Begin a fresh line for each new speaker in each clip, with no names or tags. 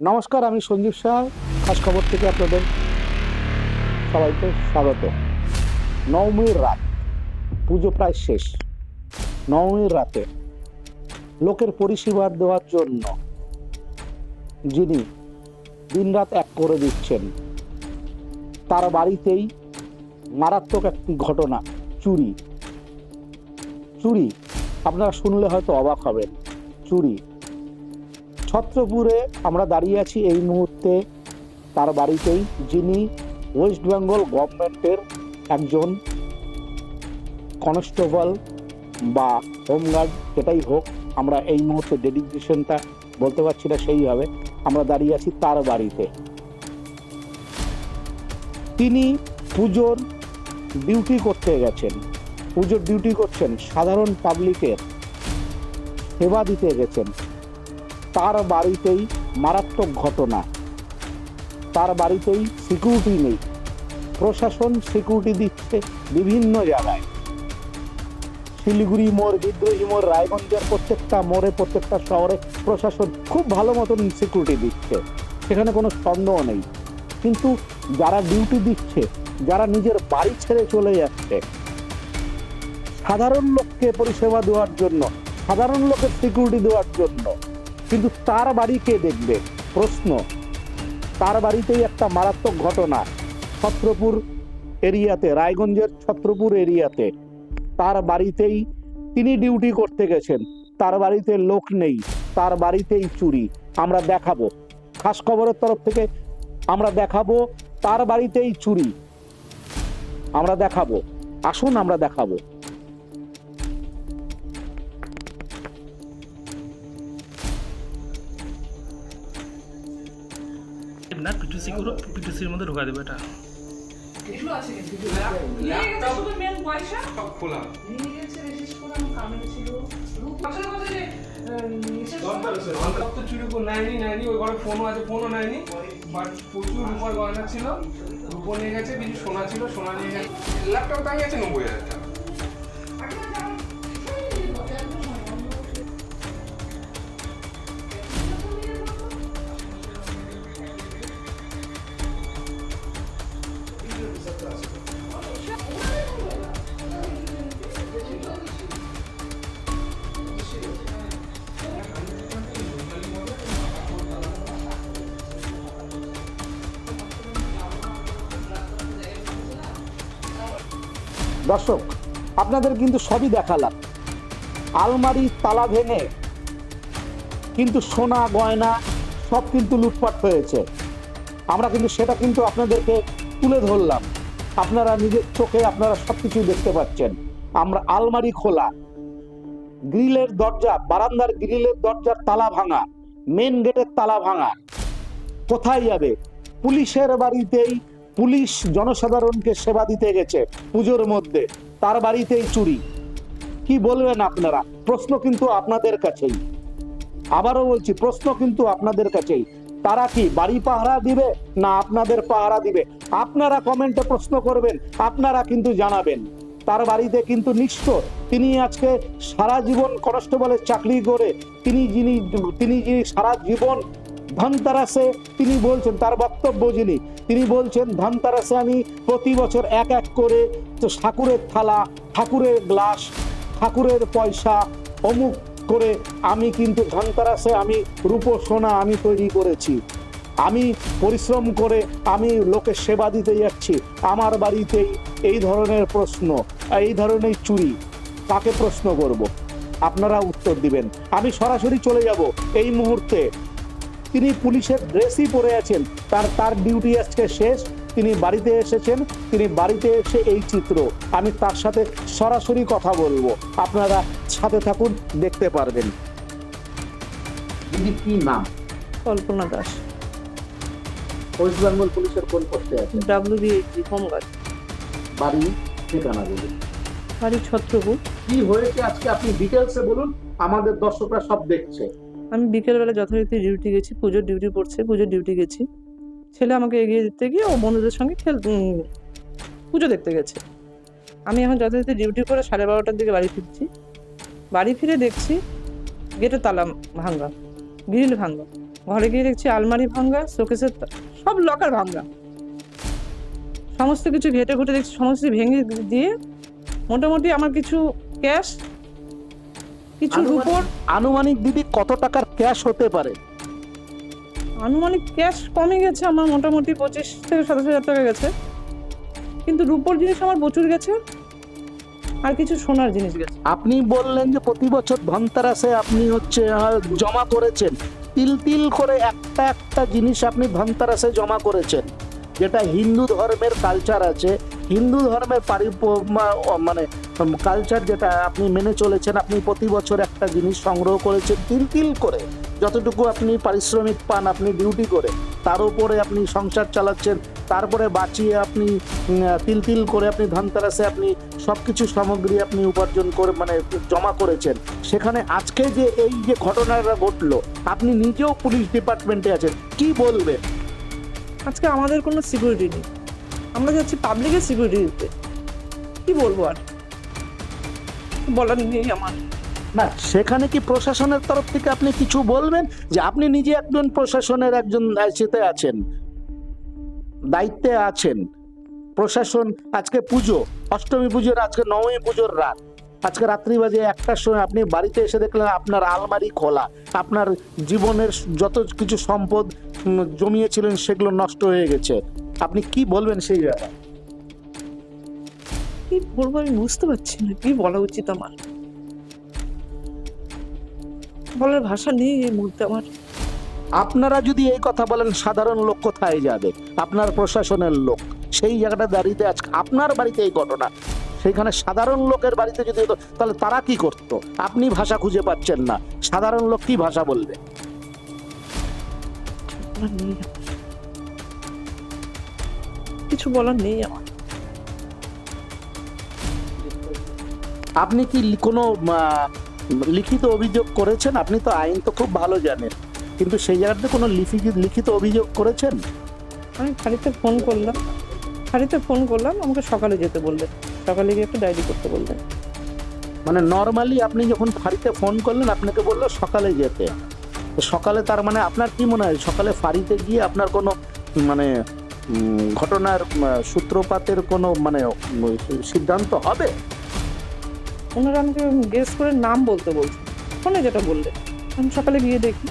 নমস্কার, আমি সঞ্জীব শাহ খাস খবর থেকে আপনাদের সবাইকে স্বাগত। নবমীর রাত, পুজো প্রায় শেষ। নবমীর রাতে লোকের পরিষেবা দেওয়ার জন্য যিনি দিনরাত এক করে দিচ্ছেন, তার বাড়িতেই মারাত্মক একটি ঘটনা, চুরি। চুরি, আপনারা শুনলে হয়তো অবাক হবেন। চুরি ছত্রপুরে আমরা দাঁড়িয়ে আছি এই মুহূর্তে তার বাড়িতেই, যিনি ওয়েস্ট বেঙ্গল গভর্নমেন্টের একজন কনস্টেবল বা হোমগার্ড যেটাই হোক, আমরা এই মুহূর্তে ডেডিকেশনটা বলতে পারছি না সেইভাবে, আমরা দাঁড়িয়ে আছি তার বাড়িতে। তিনি পুজোর ডিউটি করতে গেছেন। পুজোর ডিউটি করছেন সাধারণ পাবলিকের সেবা দিতে গেছেন। তার বাড়িতেই মারাত্মক ঘটনা। তার বাড়িতেই সিকিউরিটি নেই। প্রশাসন সিকিউরিটি দিচ্ছে বিভিন্ন জায়গায়। শিলিগুড়ি মোড়, বিদ্রোহী মোড়, রায়গঞ্জের প্রত্যেকটা মোড়ে, প্রত্যেকটা শহরে প্রশাসন খুব ভালো মতন সিকিউরিটি দিচ্ছে। সেখানে কোনো সন্দেহ নেই। কিন্তু যারা ডিউটি দিচ্ছে, যারা নিজের বাড়ি ছেড়ে চলে যাচ্ছে, সাধারণ লোককে পরিষেবা দেওয়ার জন্য, সাধারণ লোকের সিকিউরিটি দেওয়ার জন্য কিন্তু তার বাড়ি কে দেখবে? প্রশ্ন। তার বাড়িতেই একটা মারাত্মক ঘটনা। ছত্রপুর এরিয়াতে, রায়গঞ্জের ছত্রপুর এরিয়াতে। তার বাড়িতেই তিনি ডিউটি করতে গেছেন। তার বাড়িতে লোক নেই। তার বাড়িতেই চুরি। আমরা দেখাবো। খাস খবরের তরফ থেকে আমরা দেখাবো তার বাড়িতেই চুরি। আমরা দেখাবো। আসুন আমরা দেখাবো।
না পিটুসি করে পিটুসির মধ্যে ঢোকা দেবে এটা।
কিছু আছে কিন্তু নিয়ে গেছে শুধু মেন পয়সা?
সব খোলা।
নিয়ে গেছে বিশেষ করে ছিল। রূপ বছর বছর যে
তো চুরি করে নেয়নি নেয়নি ওই ঘরে ফোনও আছে ফোনও নেয়নি। বাট প্রচুর রূপার গয়না ছিল রূপো নিয়ে গেছে কিছু সোনা ছিল সোনা নিয়ে গেছে। ল্যাপটপ দাম গেছে নব্বই হাজার
দর্শক, আপনাদের কিন্তু সবই দেখালাম। আলমারি, তালা ভেঙে কিন্তু সোনা, গয়না সব কিন্তু লুটপাট হয়েছে। আমরা কিন্তু সেটা কিন্তু আপনাদেরকে তুলে ধরলাম। আপনারা নিজের চোখে আপনারা সব কিছু দেখতে পাচ্ছেন। আমরা আলমারি খোলা, গ্রিলের দরজা, বারান্দার গ্রিলের দরজার তালা ভাঙা মেন গেটের তালা ভাঙা। কোথায় যাবে? পুলিশের বাড়িতেই পুলিশ জনসাধারণকে সেবা দিতে গেছে পুজোর মধ্যে। তার বাড়িতেই চুরি। কি বলবেন আপনারা? প্রশ্ন কিন্তু আপনাদের কাছেই। আবারও বলছি, প্রশ্ন কিন্তু আপনাদের কাছেই। তারা কি বাড়ি পাহারা দিবে না আপনাদের পাহারা দিবে? আপনারা কমেন্টে প্রশ্ন করবেন, আপনারা কিন্তু জানাবেন। তার বাড়িতে কিন্তু নিশ্চয় তিনি আজকে সারা জীবন কনস্টেবলের চাকরি করে, তিনি যিনি তিনি যিনি সারা জীবন ধনতারাসে তিনি বলছেন, তার বক্তব্য যিনি, তিনি বলছেন, ধনতারাসে আমি প্রতি বছর এক এক করে ঠাকুরের থালা, ঠাকুরের গ্লাস, ঠাকুরের পয়সা অমুক করে আমি কিন্তু ধনতারাসে আমি রূপো সোনা আমি তৈরি করেছি। আমি পরিশ্রম করে আমি লোকের সেবা দিতে যাচ্ছি। আমার বাড়িতেই এই ধরনের প্রশ্ন, এই ধরনের চুরি, তাকে প্রশ্ন করব। আপনারা উত্তর দিবেন। আমি সরাসরি চলে যাব এই মুহূর্তে। তিনি পুলিশের ড্রেসই পরে আছেন। তার তার ডিউটি আজকে শেষ। তিনি বাড়িতে এসেছেন। তিনি বাড়িতে এসে এই চিত্র। আমি তার সাথে সরাসরি কথা বলব। আপনারা সাথে থাকুন দেখতে পারবেন। দিদি কি নাম?
কল্পনা দাস।
ওয়েস্ট বেঙ্গল পুলিশের কোন পোস্টে আছে
ডাব্লিউ বিএইচজি হোমগার্ড।
বাড়ি ঠিকানা বলুন।
বাড়ি ছত্রপুর।
কি হয়েছে আজকে আপনি ডিটেলসে বলুন। আমাদের দর্শকরা সব দেখছে।
আমি বিকেলবেলা যথারীতি ডিউটি গেছি, পুজোর ডিউটি পড়ছে, পুজোর ডিউটি গেছি। ছেলে আমাকে এগিয়ে দিতে গিয়ে ও বন্ধুদের সঙ্গে খেল পুজো দেখতে গেছে। আমি এখন যথারীতি ডিউটি করে সাড়ে বারোটার দিকে বাড়ি ফিরছি। বাড়ি ফিরে দেখছি গেটে তালা ভাঙ্গা গ্রিল ভাঙ্গা। ঘরে গিয়ে দেখছি আলমারি ভাঙ্গা, শোকেসের সব লকার ভাঙ্গা। সমস্ত কিছু ঘেটে ঘুটে দেখছি, সমস্ত ভেঙে দিয়ে মোটামুটি আমার কিছু ক্যাশ কিছু রুপোর?
আনুমানিক দিদি কত টাকার ক্যাশ হতে পারে?
আনুমানিক ক্যাশ কমে গেছে আমার মোটামুটি পঁচিশ থেকে সাতাশ হাজার টাকা গেছে। কিন্তু রুপোর জিনিস আমার প্রচুর গেছে আর কিছু সোনার জিনিস গেছে।
আপনি বললেন যে প্রতি বছর ধনতেরাসে আপনি হচ্ছে জমা করেছেন। তিল তিল করে একটা একটা জিনিস আপনি ধনতেরাসে জমা করেছেন। যেটা হিন্দু ধর্মের কালচার আছে হিন্দু ধর্মের পারি মানে কালচার যেটা আপনি মেনে চলেছেন, আপনি প্রতি বছর একটা জিনিস সংগ্রহ করেছেন তিল তিল করে। যতটুকু আপনি পারিশ্রমিক পান, আপনি ডিউটি করে, তার উপরে আপনি সংসার চালাচ্ছেন, তারপরে বাঁচিয়ে আপনি তিল তিল করে আপনি ধনতেরাসে আপনি সব কিছু সামগ্রী আপনি উপার্জন করে মানে জমা করেছেন। সেখানে আজকে যে এই যে ঘটনাটা ঘটলো, আপনি নিজেও পুলিশ ডিপার্টমেন্টে আছেন, কি বলবেন?
আজকে আমাদের কোনো সিকিউরিটি নেই। আমরা যাচ্ছি পাবলিকের সিকিউরিটি দিতে। কি বলব আর? বলার নেই আমার।
না, সেখানে কি প্রশাসনের তরফ থেকে আপনি কিছু বলবেন? যে আপনি নিজে একজন প্রশাসনের একজন দায়িত্বে আছেন। দায়িত্বে আছেন। প্রশাসন, আজকে পুজো, অষ্টমী পুজোর, আজকে নবমী পুজোর রাত। আজকে রাত্রি বাজে একটার সময় আপনি বাড়িতে এসে দেখলেন আপনার আলমারি খোলা। আপনার জীবনের যত কিছু সম্পদ জমিয়েছিলেন, সেগুলো নষ্ট হয়ে গেছে। আপনি কি বলবেন সেই ব্যাপারে?
কি বলব আমি বুঝতে পারছি না কি বলা উচিত আমার? বলার ভাষা নেই এই মুহূর্তে আমার।
আপনারা যদি এই কথা বলেন সাধারণ লোক কোথায় যাবে? আপনার প্রশাসনের লোক। সেই জায়গাটা দাঁড়িয়ে আজকে আপনার বাড়িতে এই ঘটনা। সেখানে সাধারণ লোকের বাড়িতে যদি হতো তাহলে তারা কি করত? আপনি ভাষা খুঁজে পাচ্ছেন না। সাধারণ লোক কি ভাষা বলবে।
কিছু বলার নেই আমার।
আপনি কি কোনো লিখিত অভিযোগ করেছেন? আপনি তো আইন তো খুব ভালো জানেন। কিন্তু সেই জায়গাতে কোনো লিখিত লিখিত অভিযোগ করেছেন?
আমি খালিতে ফোন করলাম। খালিতে ফোন করলাম আমাকে সকালে যেতে বললেন। সকালে গিয়ে একটা ডায়েরি করতে বললেন।
মানে নর্মালি আপনি যখন ফাঁড়িতে ফোন করলেন আপনাকে বলল সকালে যেতে। সকালে তার মানে আপনার কি মনে হয়? সকালে ফাঁড়িতে গিয়ে আপনার কোনো মানে ঘটনার সূত্রপাতের কোনো মানে সিদ্ধান্ত হবে?
ওনারা আমাকে গেস করে নাম বলতে বলছে। ফোনে যেটা বললেন আমি সকালে গিয়ে দেখি।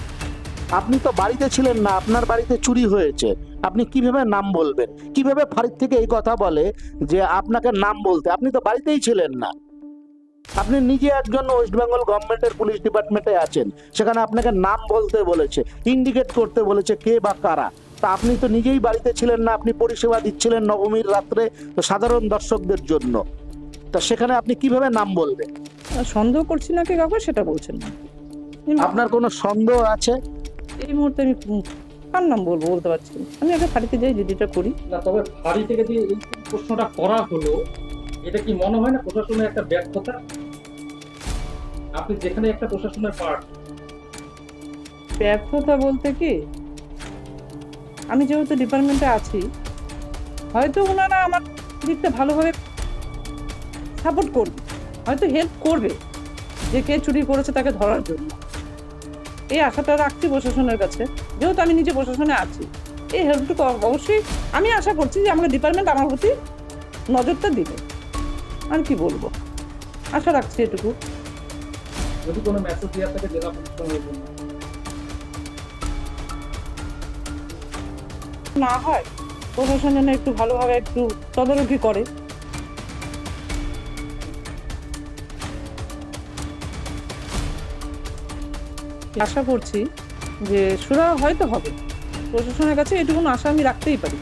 আপনি তো বাড়িতে ছিলেন না আপনার বাড়িতে চুরি হয়েছে। আপনি কীভাবে নাম বলবেন? কীভাবে ফাঁড়ির থেকে এই কথা বলে যে আপনাকে নাম বলতে? আপনি তো বাড়িতেই ছিলেন না। আপনি নিজে একজন ওয়েস্ট বেঙ্গল গভর্নমেন্টের পুলিশ ডিপার্টমেন্টে আছেন। সেখানে আপনাকে নাম বলতে বলেছে ইন্ডিকেট করতে বলেছে কে বা কারা। তা আপনি তো নিজেই বাড়িতে ছিলেন না আপনি পরিষেবা দিচ্ছিলেন নবমীর রাত্রে তো সাধারণ দর্শকদের জন্য। তা সেখানে আপনি কীভাবে নাম বলবেন
সন্দেহ করছি না কি কাউকে সেটা বলছেন না।
আপনার কোনো সন্দেহ আছে?
এই মুহূর্তে আমি কার নাম বলব বলতে পারছি না। আমি আগে ফাঁড়িতে যাই যেটা করি।
না তবে ফাঁড়ি থেকে যে এই প্রশ্নটা করা হলো এটা কি মনে হয় না প্রশাসনের একটা ব্যর্থতা? আপনি যেখানে একটা প্রশাসনের পার্ট
ব্যর্থতা বলতে কি? আমি যেহেতু ডিপার্টমেন্টে আছি, হয়তো ওনারা আমার দিকটা ভালোভাবে সাপোর্ট করবে, হয়তো হেল্প করবে যে কে চুরি করেছে তাকে ধরার জন্য। এই আশাটা রাখছি প্রশাসনের কাছে, যেহেতু আমি নিজে প্রশাসনে আছি। এই হেল্পটুকু অবশ্যই আমি আশা করছি যে আমাকে ডিপার্টমেন্ট আমার প্রতি নজরটা দিবে। আর কি বলব? আশা রাখছি এটুকু।
যদি কোনো মেসেজ দেওয়া থাকে জেলা জন্য
না হয় প্রশাসন যেন একটু ভালোভাবে একটু তদারকি করে। আশা করছি যে সুরা হয়তো হবে। প্রশাসনের কাছে এটুকু আশা আমি রাখতেই পারি।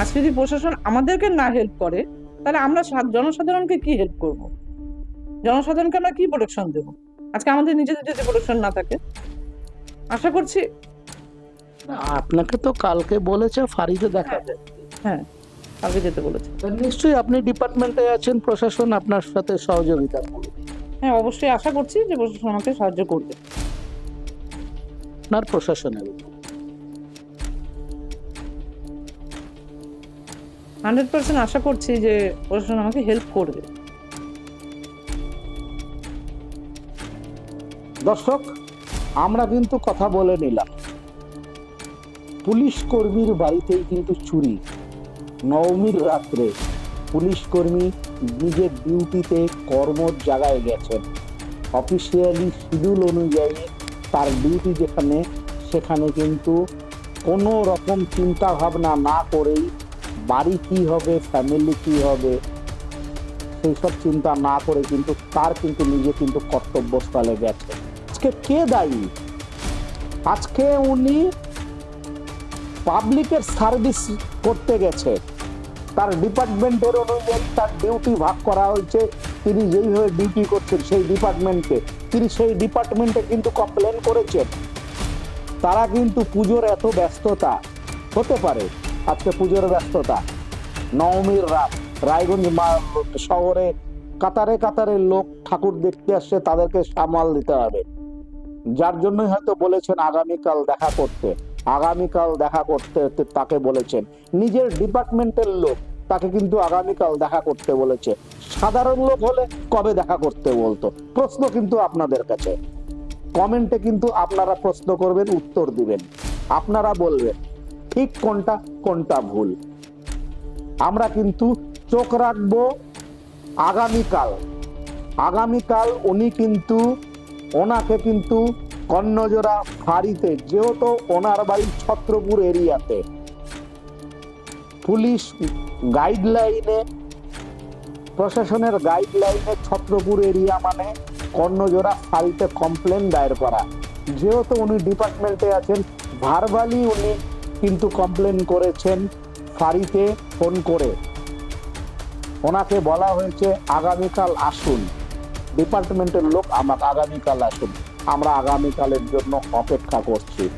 আজকে যদি প্রশাসন আমাদেরকে না হেল্প করে, তাহলে আমরা জনসাধারণকে কি হেল্প করব? জনসাধারণকে আমরা কি প্রোটেকশন দেব? আজকে আমাদের নিজেদের যদি প্রোটেকশন না থাকে, আশা করছি
আপনাকে তো কালকে বলেছে ফাঁড়িতে দেখা
হ্যাঁ আগে যেতে বলেছে।
নিশ্চয়ই আপনি ডিপার্টমেন্টে আছেন প্রশাসন আপনার সাথে সহযোগিতা করবে।
হ্যাঁ অবশ্যই আশা করছি যে প্রশাসন আমাকে সাহায্য করবে।
আপনার প্রশাসনের
হান্ড্রেড পার্সেন্ট আশা করছি যে প্রশাসন আমাকে হেল্প করবে।
দর্শক আমরা কিন্তু কথা বলে নিলাম। পুলিশ কর্মীর বাড়িতেই কিন্তু চুরি। নবমীর রাত্রে পুলিশ কর্মী নিজের ডিউটিতে কর্মর জায়গায় গেছেন। অফিসিয়ালি শিডিউল অনুযায়ী তার ডিউটি যেখানে, সেখানে কিন্তু কোনো রকম চিন্তা ভাবনা না করেই বাড়ি কি হবে, ফ্যামিলি কি হবে, সেই সব চিন্তা না করে কিন্তু তার কিন্তু নিজে কিন্তু কর্তব্যস্থলে গেছে। আজকে কে দায়ী? আজকে উনি পাবলিকের সার্ভিস করতে গেছে। তার ডিপার্টমেন্টের অনুযায়ী তার ডিউটি ভাগ করা হয়েছে। তিনি যেইভাবে ডিউটি করছেন সেই ডিপার্টমেন্টকে তিনি সেই ডিপার্টমেন্টে কিন্তু কমপ্লেন করেছেন। তারা কিন্তু পুজোর এত ব্যস্ততা। হতে পারে, আজকে পুজোর ব্যস্ততা। নবমীর রাত, রায়গঞ্জ শহরে কাতারে কাতারে লোক ঠাকুর দেখতে আসছে, তাদেরকে সামাল দিতে হবে। যার জন্যই হয়তো বলেছেন আগামীকাল দেখা করতে। আগামীকাল দেখা করতে তাকে বলেছেন নিজের ডিপার্টমেন্টের লোক তাকে কিন্তু আগামীকাল দেখা করতে বলেছে। সাধারণ লোক হলে কবে দেখা করতে বলতো? প্রশ্ন কিন্তু আপনাদের কাছে। কমেন্টে কিন্তু আপনারা প্রশ্ন করবেন, উত্তর দিবেন। আপনারা বলবেন, ঠিক কোনটা কোনটা ভুল? আমরা কিন্তু চোখ রাখব আগামীকাল। আগামীকাল উনি কিন্তু ওনাকে কিন্তু কর্ণজোড়া ফাঁড়িতে, যেহেতু ওনার বাড়ি ছত্রপুর এরিয়াতে। পুলিশ গাইডলাইনে, প্রশাসনের গাইডলাইনে ছত্রপুর এরিয়া মানে কর্ণজোড়া ফাঁড়িতে কমপ্লেন দায়ের করা। যেহেতু উনি ডিপার্টমেন্টে আছেন ভারবালি উনি কিন্তু কমপ্লেন করেছেন ফাঁড়িতে ফোন করে। ওনাকে বলা হয়েছে, আগামীকাল আসুন। ডিপার্টমেন্টের লোক আমাকে আগামীকাল আসুন। আমরা আগামীকালের জন্য অপেক্ষা করছি।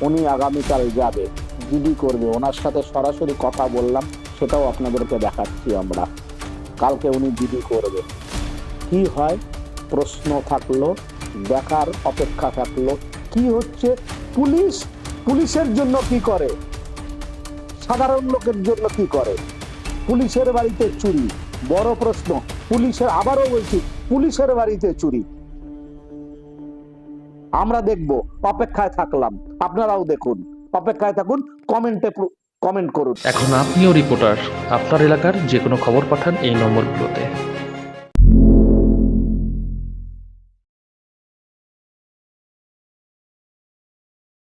উনি আগামীকাল যাবে, জিডি করবে। ওনার সাথে সরাসরি কথা বললাম, সেটাও আপনাদেরকে দেখাচ্ছি আমরা। কালকে উনি জিডি করবে। কি হয়? প্রশ্ন থাকল, দেখার অপেক্ষা থাকল, কি হচ্ছে? পুলিশ, পুলিশের জন্য কি করে? সাধারণ লোকের জন্য কি করে? পুলিশের বাড়িতে চুরি, বড় প্রশ্ন। পুলিশের, আবারও বলছি, পুলিশের বাড়িতে চুরি। আমরা দেখব, অপেক্ষায় থাকলাম। আপনারাও দেখুন, অপেক্ষায় থাকুন, কমেন্টে কমেন্ট করুন।
এখন আপনিও রিপোর্টার, আপনার এলাকার যে কোনো খবর পাঠান এই নম্বরগুলোতে।